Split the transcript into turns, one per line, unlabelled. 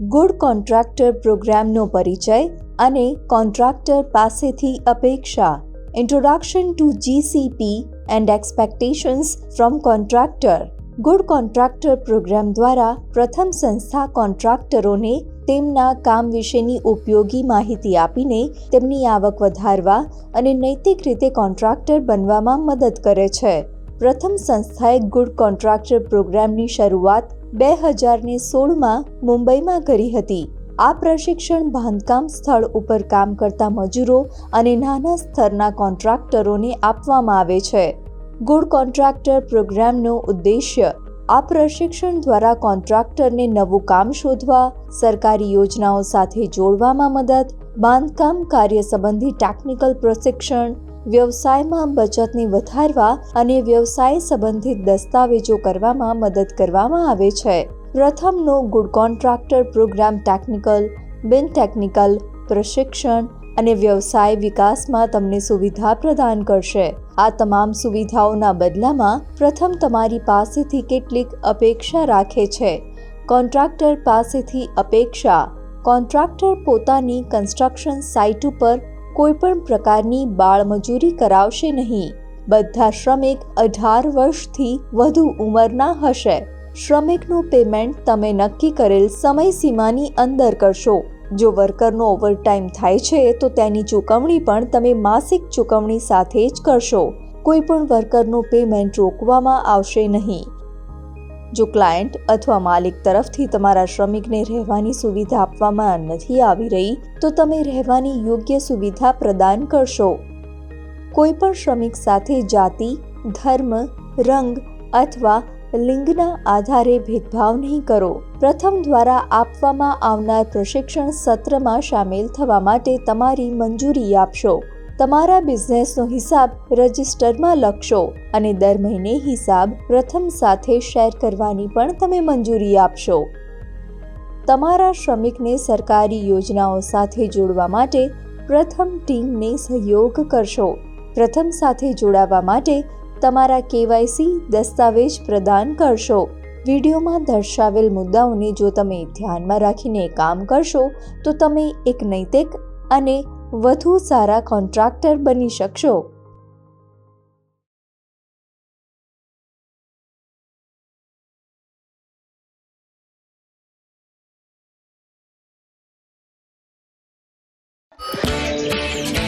Good contractor પ્રોગ્રામનો પરિચય અને કોન્ટ્રાક્ટર પાસેથી અપેક્ષા. Introduction to GCP and expectations from contractor good contractor program દ્વારા પ્રથમ સંસ્થા કોન્ટ્રાક્ટરોને તેમના કામ વિશેની ઉપયોગી માહિતી આપીને તેમની આવક વધારવા અને નૈતિક રીતે કોન્ટ્રાક્ટર બનવામાં મદદ કરે છે. પ્રથમ સંસ્થાએ ગુડ કોન્ટ્રાક્ટર પ્રોગ્રામની શરૂઆત બે હજારને સોળમાં મુંબઈમાં કરી હતી. આ પ્રશિક્ષણ બાંધકામ સ્થળ ઉપર કામ કરતા મજૂરો અને નાના સ્તરના કોન્ટ્રાક્ટરોને આપવામાં આવે છે. ગુડ કોન્ટ્રાક્ટર પ્રોગ્રામનો ઉદ્દેશ્ય આ પ્રશિક્ષણ દ્વારા કોન્ટ્રાક્ટરને નવું કામ શોધવા, સરકારી યોજનાઓ સાથે જોડવામાં મદદ, બાંધકામ કાર્ય સંબંધી ટેકનિકલ પ્રશિક્ષણ વ્યવસાયમાં બચતને વધારવા અને વ્યવસાય સંબંધિત દસ્તાવેજો કરવામાં મદદ કરવામાં આવે છે. પ્રથમનો ગુડ કોન્ટ્રાક્ટર પ્રોગ્રામ ટેકનિકલ બિન ટેકનિકલ પ્રશિક્ષણ અને વ્યવસાય વિકાસમાં તમને સુવિધા પ્રદાન કરશે. આ તમામ સુવિધાઓના બદલામાં પ્રથમ તમારી પાસેથી કેટલીક અપેક્ષા રાખે છે. કોન્ટ્રાક્ટર પાસેથી અપેક્ષા. કોન્ટ્રાક્ટર પોતાની કન્સ્ટ્રક્શન સાઇટ ઉપર કોઈપણ પ્રકારની બાળમજૂરી કરાવશે નહીં. બધા શ્રમિક અઢાર વર્ષથી વધુ ઉંમરના હશે. શ્રમિકનું પેમેન્ટ તમે નક્કી કરેલ સમયસીમાની અંદર કરશો. જો વર્કરનો ઓવરટાઈમ થાય છે, તો તેની ચૂકવણી પણ તમે માસિક ચૂકવણી સાથે જ કરશો. કોઈ પણ વર્કરનું પેમેન્ટ રોકવામાં આવશે નહીં. જો ક્લાયન્ટ અથવા માલિક તરફથી તમારા શ્રમિકને રહેવાની સુવિધા આપવામાં નથી આવી રહી, તો તમે રહેવાની યોગ્ય સુવિધા પ્રદાન કરશો. કોઈ પણ શ્રમિક સાથે જાતિ, ધર્મ, રંગ અથવા લિંગના આધારે ભેદભાવ નહીં કરો. પ્રથમ દ્વારા આપવામાં આવનાર પ્રશિક્ષણ સત્રમાં સામેલ થવા માટે તમારી મંજૂરી આપશો. તમારા બિઝનેસનો હિસાબ રજિસ્ટરમાં લખશો અને દર મહિને હિસાબ પ્રથમ સાથે શેર કરવાની પણ તમે મંજૂરી આપશો. તમારા શ્રમિકને સરકારી યોજનાઓ સાથે જોડવા માટે પ્રથમ ટીમને સહયોગ કરશો. પ્રથમ સાથે જોડાવા માટે તમારા કેવાયસી દસ્તાવેજ પ્રદાન કરશો. વિડીયોમાં દર્શાવેલ મુદ્દાઓને જો તમે ધ્યાનમાં રાખીને કામ કરશો, તો તમે એક નૈતિક અને વધુ સારા કોન્ટ્રાક્ટર બની શકશો Thank.